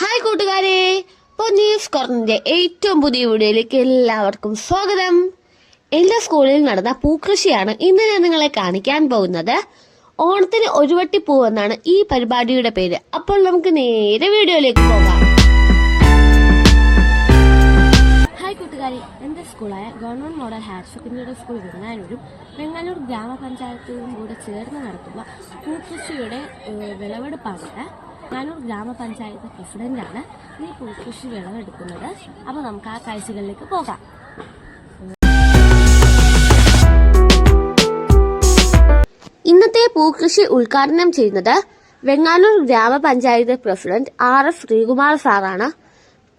Hi കൂട്ടുകാരെ. പൊന്നീസ് കോർണറിന്റെ ഏറ്റവും പുതിയ വീഡിയോയിലേക്ക് എല്ലാവർക്കും സ്വാഗതം. എന്റെ സ്കൂളിൽ നടന്ന പൂക്കൃഷിയാണ് ഇന്ന് ഞാൻ നിങ്ങളെ കാണിക്കാൻ പോകുന്നത്. ഓണത്തിന് ഒരു വട്ടി എന്നാണ് ഈ പരിപാടിയുടെ പേര്. അപ്പോൾ നമുക്ക് നേരെ വീഡിയോയിലേക്ക് പോകാം. ഹായ് കൂട്ടുകാരെ. എന്റെ സ്കൂളായ government model higher secondary school വെങ്ങാനൂരും Venganoor ഗ്രാമപഞ്ചായത്തും കൂടെ ചേർന്ന് നടത്തുന്ന പൂക്കൃഷിയുടെ വിളവെടുപ്പാണ് വെങ്ങാനൂർ ഗ്രാമപഞ്ചായത്ത് പ്രസിഡന്റാണ് ഈ പൂക്കൃഷി വിളവെടുക്കുന്നത് അപ്പോൾ നമുക്ക് ആ കാഴ്ചകളിലേക്ക് പോകാം. ഇന്നത്തെ പൂക്കൃഷി ഉദ്ഘാടനം ചെയ്യുന്നത് വെങ്ങാനൂർ ഗ്രാമപഞ്ചായത്ത് പ്രസിഡന്റ് ആർ എസ് ശ്രീകുമാർ സാറാണ്.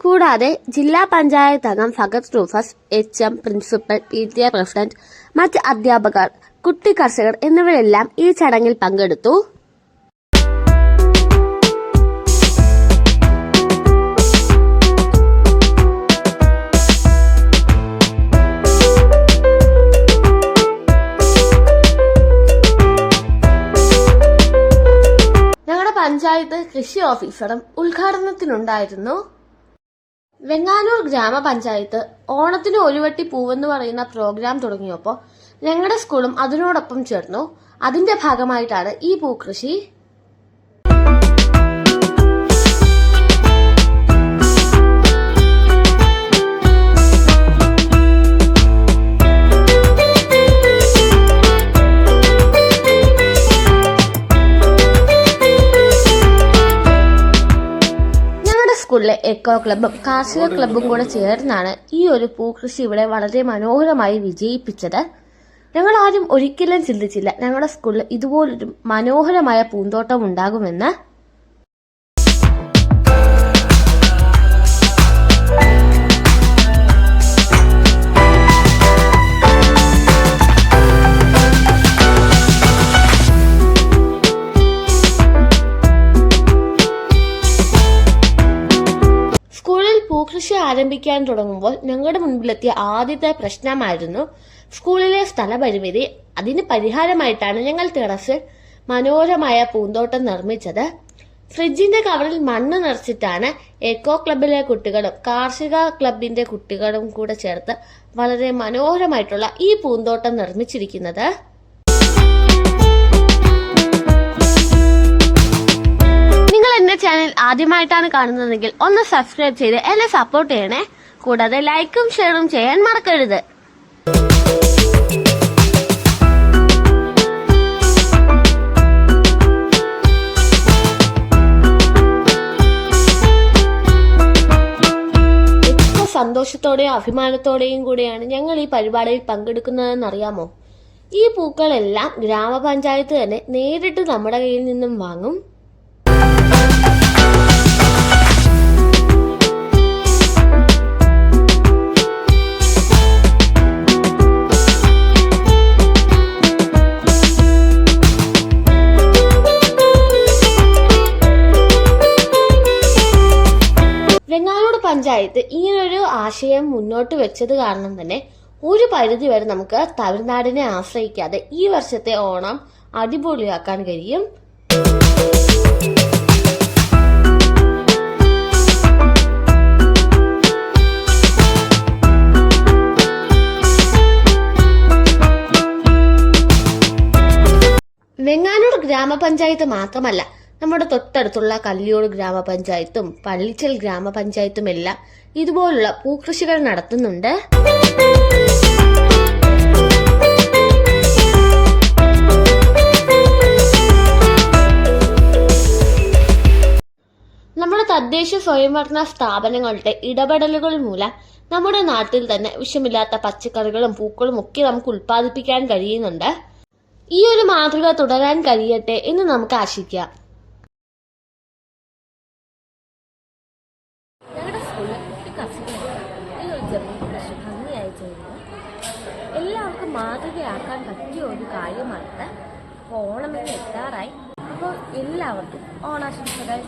കൂടാതെ ജില്ലാ പഞ്ചായത്ത് അംഗം Fahadh Rufus H M principal P T A president മറ്റ് അധ്യാപകർ കുട്ടി കർഷകർ എന്നിവരെല്ലാം ഈ ചടങ്ങിൽ പങ്കെടുത്തു. പഞ്ചായത്ത് കൃഷി ഓഫീസറും ഉദ്ഘാടനത്തിനുണ്ടായിരുന്നു വെങ്ങാനൂർ ഗ്രാമപഞ്ചായത്ത്. ഓണത്തിന് ഒരു വട്ടി പൂവെന്ന് പറയുന്ന പ്രോഗ്രാം തുടങ്ങിയപ്പോൾ ഞങ്ങളുടെ സ്കൂളും അതിനോടൊപ്പം ചേർന്നു. അതിന്റെ ഭാഗമായിട്ടാണ് ഈ പൂക്കൃഷി എക്കോ ക്ലബും കാർഷിക ക്ലബ്ബും കൂടെ ചേർന്നാണ് ഈ ഒരു പൂക്കൃഷി ഇവിടെ വളരെ മനോഹരമായി വിജയിപ്പിച്ചത്. ഞങ്ങൾ ആരും ഒരിക്കലും ചിന്തിച്ചില്ല ഞങ്ങളുടെ സ്കൂളിൽ ഇതുപോലൊരു മനോഹരമായ പൂന്തോട്ടം ഉണ്ടാകുമെന്ന്. പൂക്കൃഷി ആരംഭിക്കാൻ തുടങ്ങുമ്പോൾ ഞങ്ങളുടെ മുൻപിലെത്തിയ ആദ്യത്തെ പ്രശ്നമായിരുന്നു സ്കൂളിലെ സ്ഥലപരിമിതി. അതിന് പരിഹാരമായിട്ടാണ് ഞങ്ങൾ ടെറസിൽ മനോഹരമായ പൂന്തോട്ടം നിർമ്മിച്ചത്. ഫ്രിഡ്ജിന്റെ കവറിൽ മണ്ണ് നിറച്ചിട്ടാണ് എക്കോ ക്ലബിലെ കുട്ടികളും കാർഷിക ക്ലബിന്റെ കുട്ടികളും കൂടെ ചേർത്ത് വളരെ മനോഹരമായിട്ടുള്ള ഈ പൂന്തോട്ടം നിർമ്മിച്ചിരിക്കുന്നത്. ആദ്യമായിട്ടാണ് കാണുന്നതെങ്കിൽ ഒന്ന് സബ്സ്ക്രൈബ് ചെയ്ത് എന്നെ സപ്പോർട്ട് ചെയ്യണേ. കൂടാതെ ലൈക്കും ഷെയറും ചെയ്യാൻ മറക്കരുത്. സന്തോഷത്തോടെയും അഭിമാനത്തോടെയും കൂടിയാണ് ഞങ്ങൾ ഈ പരിപാടിയിൽ പങ്കെടുക്കുന്നതെന്ന് അറിയാമോ ഈ പൂക്കളെല്ലാം ഗ്രാമപഞ്ചായത്ത് തന്നെ നേരിട്ട് നമ്മുടെ കയ്യിൽ നിന്നും വാങ്ങും. പഞ്ചായത്ത് ഇങ്ങനൊരു ആശയം മുന്നോട്ട് വെച്ചത് കാരണം തന്നെ ഒരു പരിധി വരെ നമുക്ക് തമിഴ്നാടിനെ ആശ്രയിക്കാതെ ഈ വർഷത്തെ ഓണം അടിപൊളിയാക്കാൻ കഴിയും. വെങ്ങാനൂർ ഗ്രാമപഞ്ചായത്ത് മാത്രമല്ല നമ്മുടെ തൊട്ടടുത്തുള്ള കല്ലിയോട് ഗ്രാമപഞ്ചായത്തും പള്ളിച്ചൽ ഗ്രാമപഞ്ചായത്തും എല്ലാം ഇതുപോലുള്ള പൂക്കൃഷികൾ നടത്തുന്നുണ്ട്. നമ്മുടെ തദ്ദേശ സ്വയംഭരണ സ്ഥാപനങ്ങളുടെ ഇടപെടലുകൾ മൂലം നമ്മുടെ നാട്ടിൽ തന്നെ വിഷമില്ലാത്ത പച്ചക്കറികളും പൂക്കളും ഒക്കെ നമുക്ക് ഉൽപ്പാദിപ്പിക്കാൻ കഴിയുന്നുണ്ട്. ഈ ഒരു മാതൃക തുടരാൻ കഴിയട്ടെ എന്ന് നമുക്ക് ആശിക്കാം ഞങ്ങളുടെ സ്കൂളിൽ കുട്ടി കർഷകരാണ് ഈ ഒരു ജമീൻ കൃഷി ഭംഗിയായി ചെയ്യുന്നത് എല്ലാവർക്കും മാതൃകയാക്കാൻ പറ്റിയ ഒരു കാര്യമാണ് ഓണമെന്ന് എത്താറായി. അപ്പോൾ എല്ലാവർക്കും ഓണാശംസകൾ.